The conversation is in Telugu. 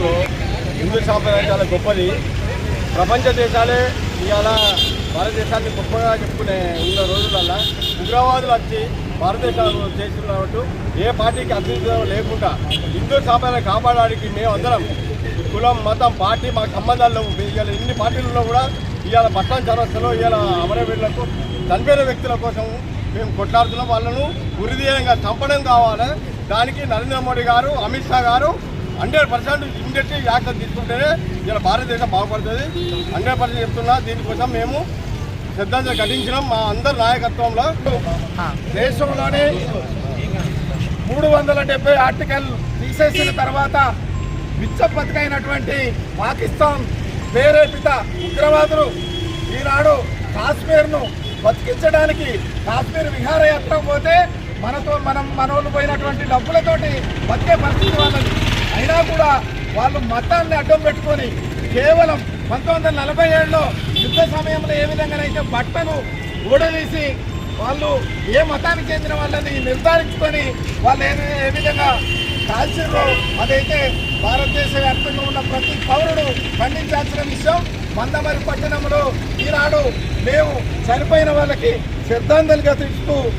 దేశాలలో హిందూ సాంప్రదాయం చాలా గొప్పది. ప్రపంచ దేశాలే ఇవాళ భారతదేశాన్ని గొప్పగా చెప్పుకునే ఉన్న రోజులల్లా ఉగ్రవాదులు వచ్చి భారతదేశాలు చేస్తున్నట్టు ఏ పార్టీకి అభ్యుదయం లేకుండా హిందూ సాంప్రదాయం కాపాడడానికి మేము అందరం కులం మతం పార్టీ మాకు సంబంధాలు లేవు ఇవాళ ఇన్ని పార్టీలలో కూడా ఇవాళ పట్టణ చౌరస్తలో ఇవాళ అమరవీరులకు చనిపోయిన వ్యక్తుల కోసం మేము కొట్లాడుతున్నాం. వాళ్ళను ఉరిదీయంగా చంపడం కావాలి. దానికి నరేంద్ర మోడీ గారు అమిత్ షా గారు హండ్రెడ్ పర్సెంట్ ఇమీడియట్లీ యాక్షన్ తీసుకుంటేనే ఇలా భారతదేశం బాగుపడుతుంది. హండ్రెడ్ పర్సెంట్ చెప్తున్నా దీనికోసం మేము సిద్ధాంతం ఘటించినాం. మా అందరి నాయకత్వంలో దేశంలోనే మూడు వందల డెబ్బై ఆర్టికల్ తీసేసిన తర్వాత విచ్చ బతికైనటువంటి పాకిస్తాన్ ప్రేరేపిత ఉగ్రవాదులు ఈనాడు కాశ్మీర్ను బతికించడానికి కాశ్మీర్ విహారయాత్ర పోతే మనతో మనం మనోళ్ళు పోయినటువంటి డబ్బులతోటి బతికే పరిస్థితి వాళ్ళది. అయినా కూడా వాళ్ళు మతాన్ని అడ్డం పెట్టుకొని కేవలం పంతొమ్మిది వందల నలభై ఏడులో యుద్ధ సమయంలో ఏ విధంగానైతే బట్టను ఊడవేసి వాళ్ళు ఏ మతానికి చెందిన వాళ్ళని నిర్ధారించుకొని వాళ్ళు ఏ ఏ విధంగా కాల్చిర్రో అదైతే భారతదేశ వ్యాప్తంగా ఉన్న ప్రతి పౌరుడు ఖండించాల్సిన విషయం. మందమరి పట్టణంలో ఈనాడు మేము చనిపోయిన వాళ్ళకి శ్రద్ధాంజలిగా తెలుస్తూ